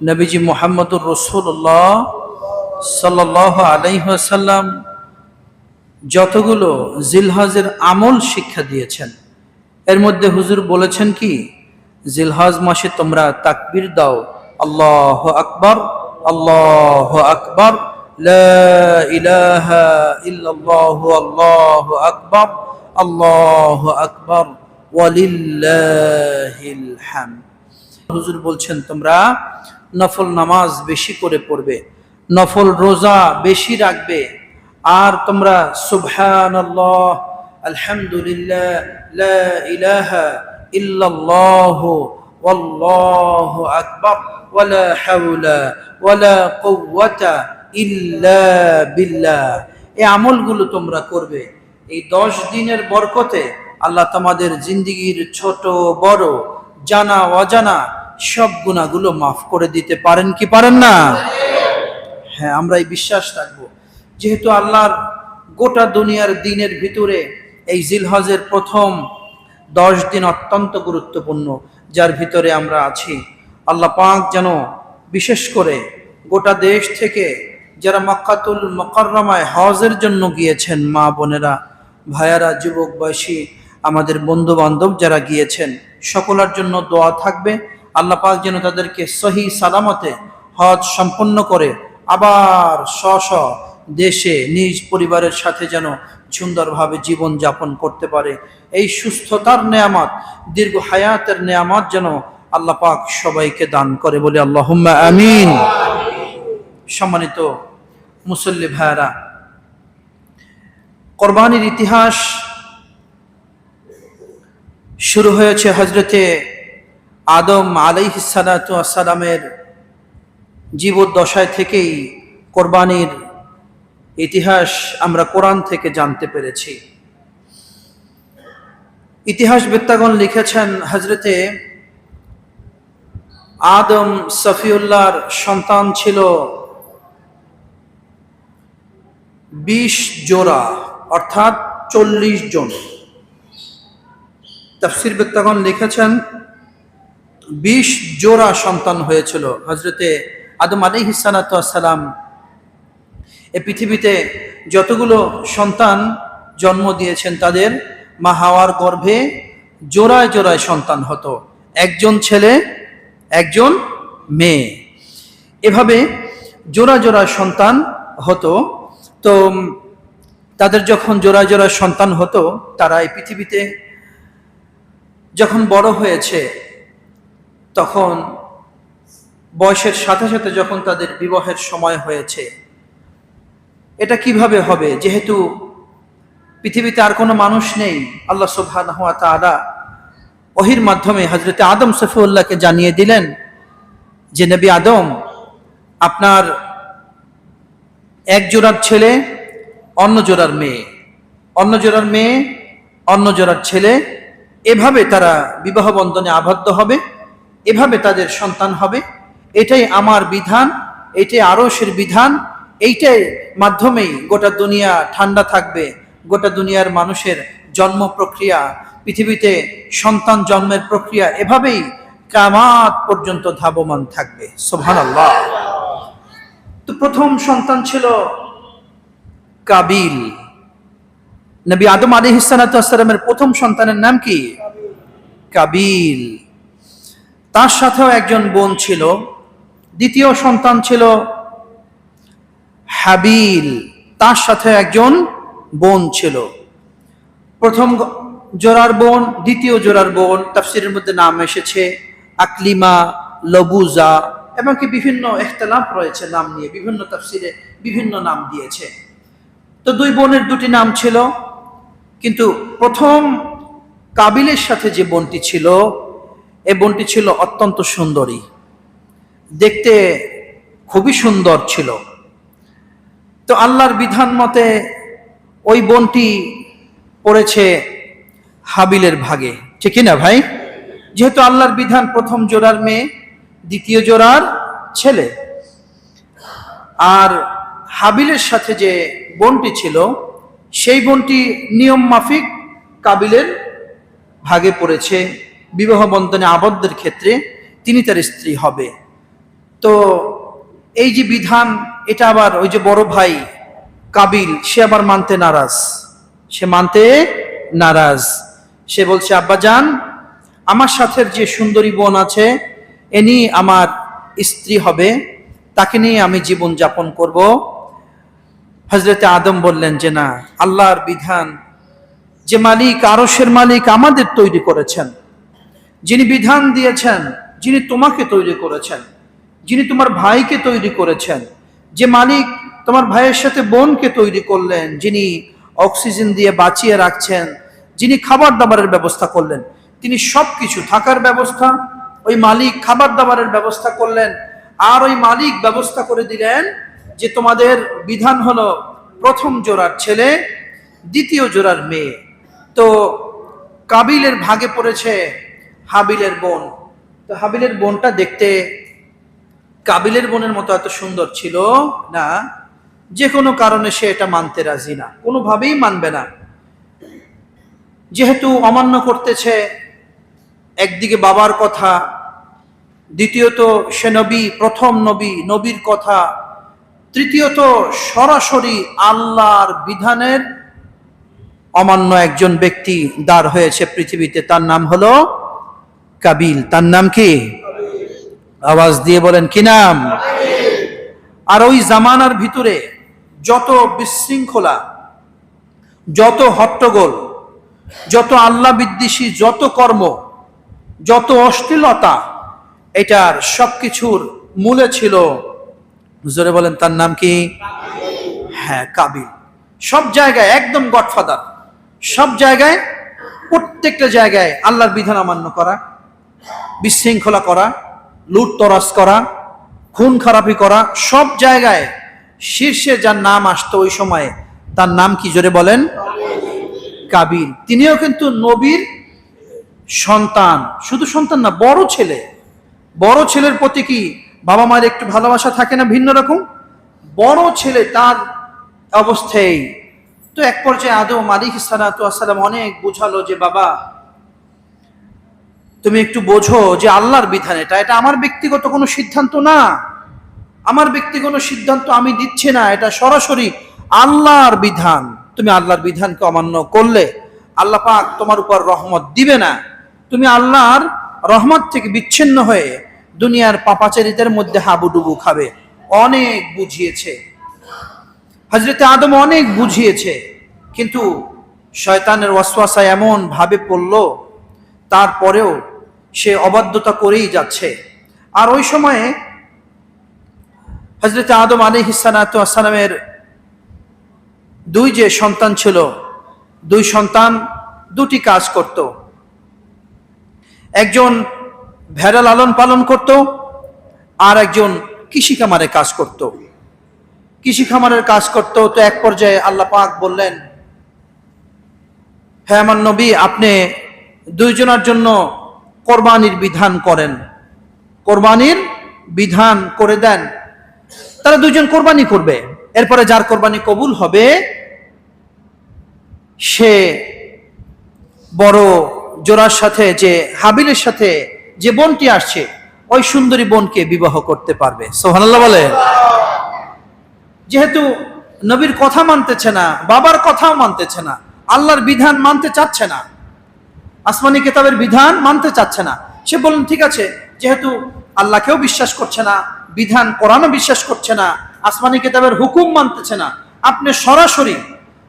নবীজি মোহাম্মদুর রসুল্লাহ সাল্লাহ আলাইসাল্লাম যতগুলো জিলহাজের আমল শিক্ষা দিয়েছেন, এর মধ্যে হুজুর বলেছেন কি, জিলহাজ মাসে তোমরা তাকবির দাও, আল্লাহ আকবর আল্লাহ আকবর আল্লাহ আকবর আল্লাহ আকবর হুজুর বলছেন, তোমরা নফল নামাজ বেশি করে পড়বে, নফল রোজা বেশি রাখবে। আর তোমরা সুবহানাল্লাহ, আলহামদুলিল্লাহ, লা ইলাহা ইল্লাল্লাহ, ওয়াল্লাহু আকবার, ওয়ালা হাওলা ওয়ালা কুওয়াতা ইল্লা বিল্লাহ। এই আমলগুলো তোমরা করবে। এই দশ দিনের বরকতে আল্লাহ তোমাদের জিন্দিগির ছোট, বড়, জানা, অজানা সব গুণাগুলো মাফ করে দিতে পারেন কি পারেন না? হ্যাঁ আমরা এই বিশ্বাস রাখব। যেহেতু আল্লাহর গোটা দুনিয়ার দিনের ভিতরে এই জিলহজের প্রথম দশ দিন অত্যন্ত গুরুত্বপূর্ণ, যার ভিতরে আমরা আছি। আল্লাহ পাক যেন বিশেষ করে গোটা দেশ থেকে যারা মক্কাতুল মকরমায় হজের জন্য গিয়েছেন, মা বোনেরা, ভাইয়ারা যুবক বয়সী আমাদের বন্ধু বান্ধব যারা গিয়েছেন, সকলের জন্য দোয়া থাকবে। আল্লাহ পাক যেন তাদেরকে সহি সালামতে হজ সম্পন্ন করে, আবার স্ব স্ব দেশে নিজ পরিবারের সাথে যেন সুন্দরভাবে জীবন যাপন করতে পারে। এই সুস্থতার নেয়ামত, দীর্ঘ হায়াতের নেয়ামত যেন আল্লাহ পাক সবাইকে দান করে বলে আল্লাহ আমিন। সম্মানিত মুসল্লি ভাইয়ারা, কোরবানির ইতিহাস শুরু হয়েছে হজরতে আদম আলাইসালামের জীবদ্দশায় থেকেই কোরবানির ইতিহাস আমরা কোরআন থেকে জানতে পেরেছি। ইতিহাস বিত্তাগণ লিখেছেন হজরতে আদম সফিউল্লাহর সন্তান ছিল বিশ জোড়া, অর্থাৎ চল্লিশ জন। তাফসির বেত্তাগণ লিখেছেন বিশ জোড়া সন্তান হয়েছিল। হজরতে আদম আলী হিসালাতাম এ পৃথিবীতে যতগুলো সন্তান জন্ম দিয়েছেন তাদের মা হাওয়ার গর্ভে জোড়ায় জোড়ায় সন্তান হতো। একজন ছেলে, একজন মেয়ে। এভাবে জোড়া জোড়া সন্তান হতো। তো তাদের যখন জোড়া জোড়া সন্তান হতো, তারা এই পৃথিবীতে যখন বড় হয়েছে তখন বয়সের সাথে সাথে যখন তাদের বিবাহের সময় হয়েছে, এটা কীভাবে হবে? যেহেতু পৃথিবীতে আর কোনো মানুষ নেই, আল্লাহ সুবহান হওয়া তালা ওহির মাধ্যমে হজরতে আদম সফিউল্লাহকে জানিয়ে দিলেন যে, নবী আদম, আপনার এক জোড়ার ছেলে, অন্য জোড়ার মেয়ে। অন্য জোড়ার মেয়ে, অন্য জোড়ার ছেলে। এভাবে তারা বিবাহ বন্ধনে আবদ্ধ হবে। এভাবে তাদের সন্তান হবে। এটাই আমার বিধান, এটাই আরসের বিধান, এইটাই মাধ্যমেই গোটা দুনিয়া ঠান্ডা থাকবে, গোটা দুনিয়ার মানুষের জন্ম প্রক্রিয়া, পৃথিবীতে সন্তান জন্মের প্রক্রিয়া এভাবেই কামাত পর্যন্ত ধাবমান থাকবে। সোভান তো প্রথম সন্তান ছিল কাবিল। নবী আদম আলী হিসালামের প্রথম সন্তানের নাম কি? কাবিল। তার সাথেও একজন বোন ছিল। দ্বিতীয় সন্তান ছিল হাবিল। তার সাথে একজন বোন ছিল। প্রথম জোড়ার বোন, দ্বিতীয় জোড়ার বোন, তাফসিরের মধ্যে নাম এসেছে আকলিমা, লবুজা, এমনকি বিভিন্ন এখতলাফ রয়েছে নাম নিয়ে, বিভিন্ন তাফসিরে বিভিন্ন নাম দিয়েছে। তো দুই বোনের দুটি নাম ছিল, কিন্তু প্রথম কাবিলের সাথে যে বোনটি ছিল এ বোনটি ছিল অত্যন্ত সুন্দরী। দেখতে খুবই সুন্দর ছিল। তো আল্লাহর বিধান মতে ওই বোনটি পড়েছে হাবিলের ভাগে। ঠিক না ভাই? যেহেতু আল্লাহর বিধান প্রথম জোড়ার মেয়ে, দ্বিতীয় জোড়ার ছেলে। আর হাবিলের সাথে যে বোনটি ছিল, সেই বোনটি নিয়ম মাফিক কাবিলের ভাগে পড়েছে। বিবাহ বন্ধনে আবদ্ধের ক্ষেত্রে তিনি তার স্ত্রী হবে। তো এই যে বিধান, এটা আবার ওই যে বড় ভাই কাবিল, সে আবার মানতে নারাজ। সে মানতে নারাজ। সে বলছে আব্বাজান আমার সাথে যে সুন্দরী বোন আছে এনি আমার স্ত্রী হবে, তাকে নিয়ে আমি জীবন যাপন করব। হজরতে আদম বললেন, যে না, আল্লাহর বিধান, যে মালিক আরসের মালিক আমাদের তৈরি করেছেন যিনি বিধান দিয়েছেন, যিনি তোমাকে তৈরি করেছেন, যিনি তোমার ভাইকে তৈরি করেছেন, যে মালিক তোমার ভাইয়ের সাথে বোনকে তৈরি করলেন, যিনি অক্সিজেন দিয়ে বাঁচিয়ে রাখছেন, যিনি খাবার দাবারের ব্যবস্থা করলেন, তিনি সব কিছু থাকার ব্যবস্থা, ওই মালিক খাবার দাবারের ব্যবস্থা করলেন, আর ওই মালিক ব্যবস্থা করে দিলেন যে তোমাদের বিধান হলো প্রথম জোড়ার ছেলে, দ্বিতীয় জোড়ার মেয়ে। তো কাবিলের ভাগে পড়েছে হাবিলের বোন। তো হাবিলের বোনটা দেখতে কাবিলের বোনের মতো এত সুন্দর ছিল না। যে কোনো কারণে সে এটা মানতে রাজি না। কোনোভাবেই মানবে না। যেহেতু অমান্য করতেছে, একদিকে বাবার কথা, দ্বিতীয়ত সে নবী, প্রথম নবী, নবীর কথা, তৃতীয়ত সরাসরি আল্লাহর বিধানের অমান্য একজন ব্যক্তি দাঁড় হয়েছে পৃথিবীতে। তার নাম হলো কাবিল, তার নাম কি? আওয়াজ দিয়ে বলেন, কি নাম? আর ওই জামানার ভিতরে যত বিশৃঙ্খলা, যত হট্টগোল, যত আল্লাহ বিদ্বেষী, যত কর্ম, যত অশ্লীলতা, এটার সবকিছুর মূলে ছিল, জোরে বলেন, তার নাম কি? হ্যাঁ কাবিল। সব জায়গায় একদম গডফাদার। সব জায়গায়, প্রত্যেকটা জায়গায় আল্লাহর বিধান অমান্য করা। বিশৃঙ্খলা করা লুট তরাস করা, খুন খারাপি করা, সব জায়গায় শীর্ষে যার নাম আসতো ওই সময়ে, তার নাম কি জোরে বলেন? কাবিল। তিনিও কিন্তু নবীর সন্তান। শুধু সন্তান না, বড় ছেলে। বড় ছেলের প্রতি কি বাবা মায়ের একটু ভালোবাসা থাকে না ভিন্ন রকম? বড় ছেলে তার অবস্থায়। তো এক পর্যায়ে আদম আলী সালাম অনেক বুঝালো যে, বাবা তুমি একটু বোঝো যে আল্লাহর বিধান এটা। এটা আমার ব্যক্তিগত কোনো সিদ্ধান্ত না। আমার ব্যক্তিগত সিদ্ধান্ত আমি দিচ্ছি না। এটা সরাসরি আল্লাহর বিধান। তুমি আল্লাহর বিধানকে অমান্য করলে আল্লাহ পাক তোমার উপর রহমত দিবে না। তুমি আল্লাহর রহমত থেকে বিচ্ছিন্ন হয়ে দুনিয়ার পাপাচারিদের মধ্যে হাবুডুবু খাবে। অনেক বুঝিয়েছে। হজরতে আদম অনেক বুঝিয়েছে। কিন্তু শয়তানের ওয়াসওয়াসা এমন ভাবে পড়ল, তারপরেও সে অবাধ্যতা করেই যাচ্ছে। আর ওই সময়ে হজরত আদম আলী হিসানাতামের দুই যে সন্তান ছিল, দুই সন্তান দুটি কাজ করত। একজন ভেড়া লালন পালন করত আর একজন কৃষি খামারে কাজ করত। কৃষি খামারের কাজ করত তো এক পর্যায়ে আল্লাহ পাক বললেন হ্যাঁ আমার নবী, আপনি দুইজনের জন্য কোরবানির বিধান করেন। কোরবানির বিধান করে দেন। তারা দুইজন কোরবানি করবে। এরপরে যার কোরবানি কবুল হবে, সে বড় জোড়ার সাথে, যে হাবিলের সাথে যে বোনটি আসছে, ওই সুন্দরী বোনকে বিবাহ করতে পারবে। সোহানাল্লাহ বলে। যেহেতু নবীর কথা মানতেছে না, বাবার কথাও মানতেছে না, আল্লাহর বিধান মানতে চাচ্ছে না আসমানি কেতাবের বিধান মানতে চাচ্ছে না। সে বললেন ঠিক আছে, যেহেতু আল্লাহকেও বিশ্বাস করছে না, বিধান কোরআনও বিশ্বাস করছে না, আসমানি কেতাবের হুকুম মানতেছে না, আপনি সরাসরি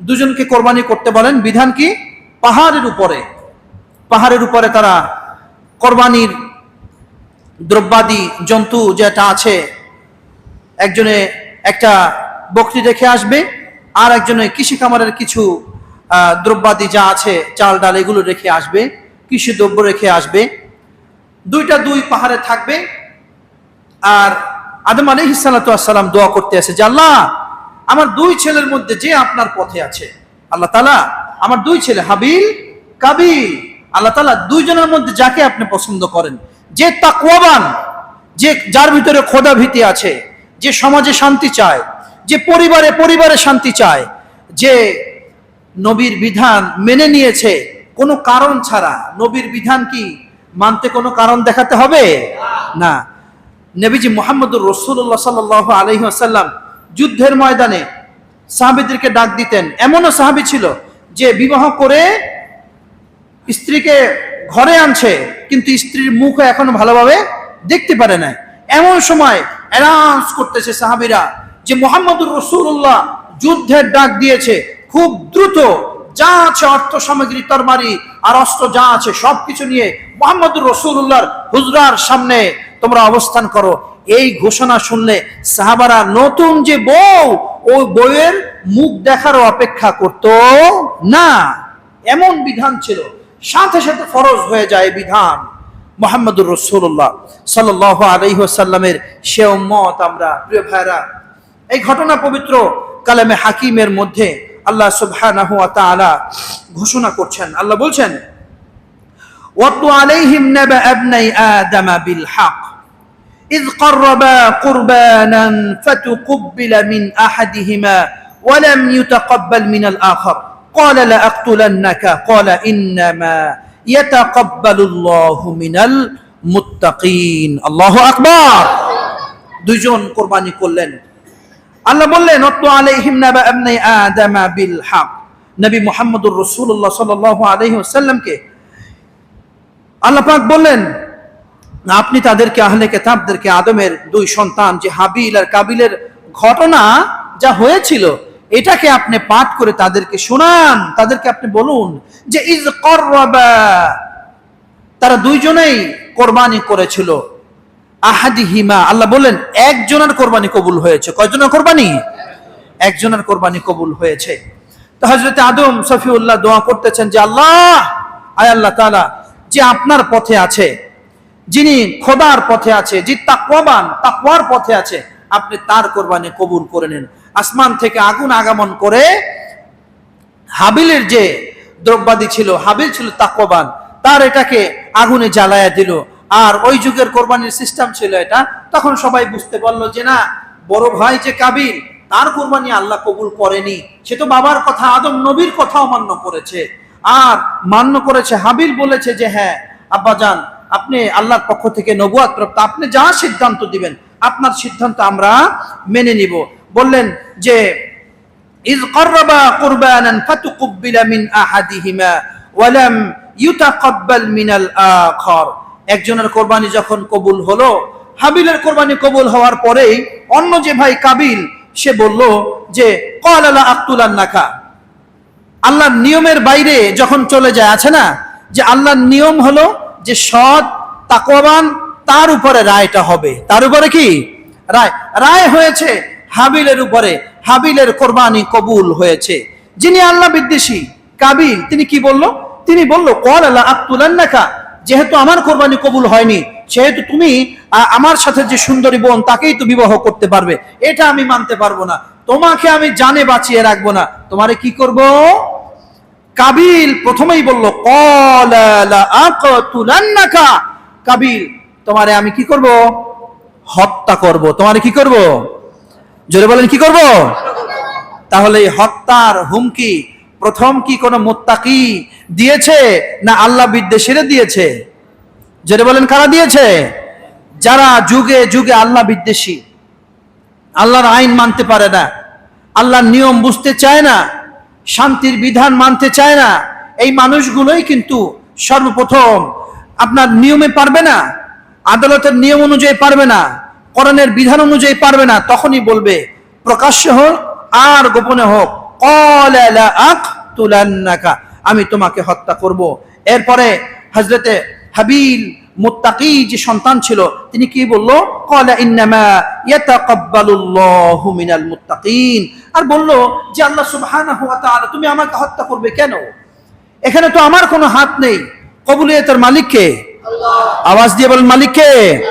দুজনকে কোরবানি করতে বলেন, বিধান কি? পাহাড়ের উপরে। পাহাড়ের উপরে তারা কোরবানির দ্রব্যাদি, জন্তু যেটা আছে, একজনে একটা বকরি রেখে আসবে, আর একজনে কৃষি খামারের কিছু দ্রব্যাদি যা আছে, চাল, ডাল, এগুলো রেখে আসবে, কৃষি দ্রব্য রেখে আসবে। দুইটা দুই পাহাড়ে থাকবে। আর আদম আলী হিসালাতাম দোয়া করতে আসে যে, আল্লাহ, আমার দুই ছেলের মধ্যে যে আপনার পথে আছে, আল্লাহ তালা আমার দুই ছেলে হাবিল, কাবিল, আল্লাহ তালা দুইজনের মধ্যে যাকে আপনি পছন্দ করেন, যে তাকুয়াবান যে যার ভিতরে খোদা ভীতি আছে, যে সমাজে শান্তি চায়, যে পরিবারে পরিবারে শান্তি চায়, যে নবীর বিধান মেনে নিয়েছে। কোনো কারণ ছাড়া। নবীর বিধান কি? মানতে কোনো কারণ দেখাতে হবে? না। নবীজি মোহাম্মদুর রসুল্লাহ সাল আলহি আসাল্লাম যুদ্ধের ময়দানে সাহাবিদেরকে ডাক দিতেন। এমনও সাহাবি ছিল যে বিবাহ করে স্ত্রীকে ঘরে আনছে, কিন্তু স্ত্রীর মুখ এখনও ভালোভাবে দেখতে পারে না এমন সময় অ্যানাউন্স করতেছে সাহাবিরা যে মোহাম্মদুর রসুল্লাহ যুদ্ধের ডাক দিয়েছে। খুব দ্রুত যা আছে অর্থ সামগ্রী তরবারি আর অস্ত্র যা আছে সবকিছু নিয়ে মোহাম্মদুর রসুল্লাহর হুজরার সামনে তোমরা অবস্থান করো। এই ঘোষণা শুনলে সাহাবারা নতুন যে বউ, ওই বউয়ের মুখ দেখারও অপেক্ষা করত না। এমন বিধান ছিল। সাথে সাথে ফরজ হয়ে যায় বিধান মোহাম্মদুর রসুল্লাহ সাল আলহিহাসাল্লামের সে মত আমরা, প্রিয় ভাইরা এই ঘটনা পবিত্র কালামে হাকিমের মধ্যে আল্লাহ সুবহানাহু ওয়া তাআলা ঘোষণা করছেন আল্লাহ বলছেন ওয়াতলু আলাইহিম নাবা আবনাই আদম বিল হক إذ قربا قربانا فتقبل من أحدهما ولم يتقبل من الآخر قال لأقتلنك قال إنما يتقبل الله من المتقين الله أكبر দুইজন কোরবানি করলেন আল্লাহ বললেন নাবা মুহাম্মদুর রাসূলুল্লাহ সাল্লাল্লাহু আলাইহি ওয়াসাল্লামকে আল্লাহ পাক বললেন, আপনি তাদেরকে আহলে কেতাবদেরকে আদমের দুই সন্তান, যে হাবিল আর কাবিলের ঘটনা যা হয়েছিল, এটাকে আপনি পাঠ করে তাদেরকে শোনান। তাদেরকে আপনি বলুন যে ইজ করবা তারা দুইজনেই কোরবানি করেছিল। আহাদি হিমা আল্লাহ বললেন, একজনের কোরবানি কবুল হয়েছে। কয়জনের কোরবানি? একজনের কোরবানি কবুল হয়েছে। তো হজরত আদম, সফিউল্লাহ দোয়া করতেছেন যে, আল্লাহ, আয় আল্লাহ তালা যে আপনার পথে আছে, যিনি খোদার পথে আছে, যে তাকওয়াবান, তাকওয়ার পথে আছে, আপনি তার কোরবানি কবুল করে নেন। আসমান থেকে আগুন আগমন করে হাবিলের যে দ্রব্যাদি ছিল, হাবিল ছিল তাকওয়াবান, তার এটাকে আগুনে জ্বালায়া দিল। আর ওই যুগের কোরবানির সিস্টেম ছিল এটা, তখন সবাই বুঝতে পারল যে না, বড় ভাই যে কাবিল, তার কোরবানি আল্লাহ কবুল করেনি। সে তো বাবার কথা, আদম নবীর কথা অমান্য করেছে। আর মান্য করেছে হাবিল বলেছে যে হ্যাঁ আব্বাজান আপনি আল্লাহর পক্ষ থেকে নবুয়াত প্রাপ্ত, আপনি যা সিদ্ধান্ত দিবেন, আপনার সিদ্ধান্ত আমরা মেনে নিব। বললেন যে ইজ করবা কুরবানান ফাতুকুব্বিলা মিন আহাদিহিমা ওয়ালাম ইউতাকাব্বাল মিনাল আখর। একজনের কোরবানি যখন কবুল হলো, হাবিলের কোরবানি কবুল হওয়ার পরেই অন্য যে ভাই কাবিল, সে বলল যে কলালা আক্তুলান নাকা আল্লাহর নিয়মের বাইরে যখন চলে যায়, আছে না? যে আল্লাহর নিয়ম হলো যে সৎ, তাকওয়াবান, তার উপরে রায়টা হবে। তার উপরে কি? রায়। রায় হয়েছে হাবিলের উপরে। হাবিলের কোরবানি কবুল হয়েছে। যিনি আল্লাহ বিদ্বেষী, কাবিল, তিনি কি বলল? তিনি বলল কল আল্লাহ আক্তুলান্নাকা। যেহেতু আমার কোরবানি কবুল হয়নি, সেহেতু তুমি আমার সাথে যে সুন্দরী বোন, তাকেই তো বিবাহ করতে পারবে। এটা আমি মানতে পারব না। তোমাকে আমি জানে বাঁচিয়ে রাখব না। তোমারে কি করব? কাবিল প্রথমেই বলল, "ক্বালা লাআকতুলান্নাকা।" কাবিল, তোমারে আমি কি করব? হত্যা করব। তোমারে কি করব? জোরে বলেন, কি করব? তাহলে হত্যার হুমকি প্রথম কি কোনো মুত্তাকি দিয়েছে না আল্লাহ বিদ্বেষীরা দিয়েছে যেটা বলেন, কারা দিয়েছে যারা যুগে যুগে আল্লাহ বিদ্বেষী, আল্লাহর আইন মানতে পারে না, আল্লাহর নিয়ম বুঝতে চায় না, শান্তির বিধান মানতে চায় না, এই মানুষগুলোই কিন্তু সর্বপ্রথম আপনার নিয়মে পারবে না, আদালতের নিয়ম অনুযায়ী পারবে না করণের বিধান অনুযায়ী পারবে না, তখনই বলবে, প্রকাশ্য হোক আর গোপনে হোক। আমি তোমাকে হত্যা করব। এরপরে হজরতে হাবিল মুত্তাকি যে সন্তান ছিল তিনি কি বলল? মুত্তাকিন আর বলল যে আল্লাহ তাআলা তুমি আমাকে হত্যা করবে কেন? এখানে তো আমার কোনো হাত নেই। কবুলিয়তের মালিক কে? আওয়াজ দিয়ে বলেন মালিক কে?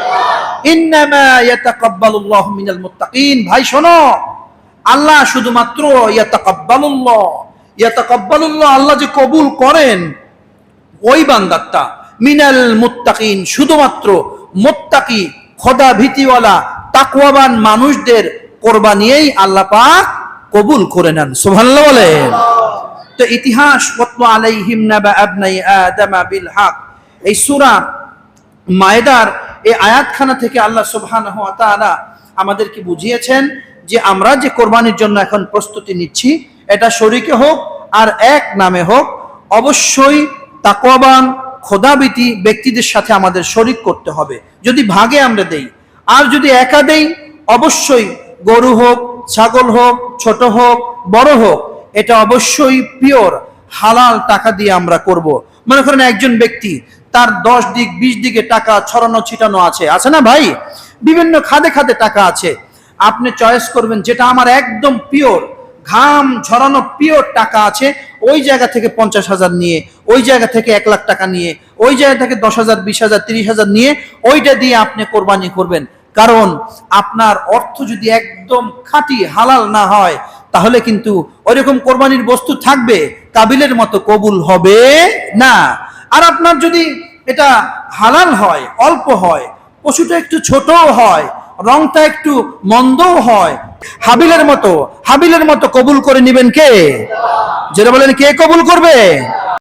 ইন্নামা ইয়াতাকাব্বালুল্লাহু মিনাল মুত্তাকিন। ভাই শোনো। আল্লাহ শুধুমাত্র ইয়াতাকাব্বালুল্লাহ ইয়াতাকাব্বালুল্লাহ আল্লাহ যে কবুল করেন, ওই বান্দারটা মিনাল মুত্তাকিন, শুধুমাত্র মোত্তাকি, খোদা ভীতিওয়ালা, তাকওয়াবান মানুষদের কোরবানিয়েই আল্লাহ পাক কবুল করে নেন। সুবহানাল্লাহ বলেন। তো ইতিহাস, ওয়াতলু আলাইহিম নাবা এই সূরা মায়েদার এই আয়াতখানা থেকে আল্লাহ সুবহানাহু ওয়া তাআলা আমাদেরকে বুঝিয়েছেন যে আমরা যে কোরবানির জন্য এখন প্রস্তুতি নিচ্ছি, এটা শরীকে হোক আর এক নামে হোক, অবশ্যই তাকওয়াবান খোদাবিতি ব্যক্তিদের সাথে আমাদের শরিক করতে হবে। যদি ভাগে আমরা দেই, আর যদি একা দেই, অবশ্যই গরু হোক, ছাগল হোক, ছোট হোক, বড় হোক, এটা অবশ্যই পিওর, হালাল টাকা দিয়ে আমরা করব। মনে করেন একজন ব্যক্তি, তার দশ দিক, বিশ দিকে টাকা ছড়ানো, ছিটানো আছে। আছে না ভাই? বিভিন্ন খাদে খাদে টাকা আছে। আপনি চয়েস করবেন যেটা আমার একদম পিওর ঘাম ঝরানো পিওর টাকা আছে, ওই জায়গা থেকে পঞ্চাশ হাজার নিয়ে, ওই জায়গা থেকে এক লাখ টাকা নিয়ে, ওই জায়গা থেকে দশ হাজার, বিশ হাজার, তিরিশ হাজার নিয়ে, ওইটা দিয়ে আপনি কোরবানি করবেন। কারণ আপনার অর্থ যদি একদম খাঁটি, হালাল না হয়, তাহলে কিন্তু ওইরকম কোরবানির বস্তু থাকবে, কাবিলের মতো কবুল হবে না। আর আপনার যদি এটা হালাল হয়, অল্প হয়, পশুটা একটু ছোটও হয় রংটা একটু মন্দও হয়। হাবিলের মতো হাবিলের মতো কবুল করে নিবেন কে? যেটা বলেন, কে কবুল করবে?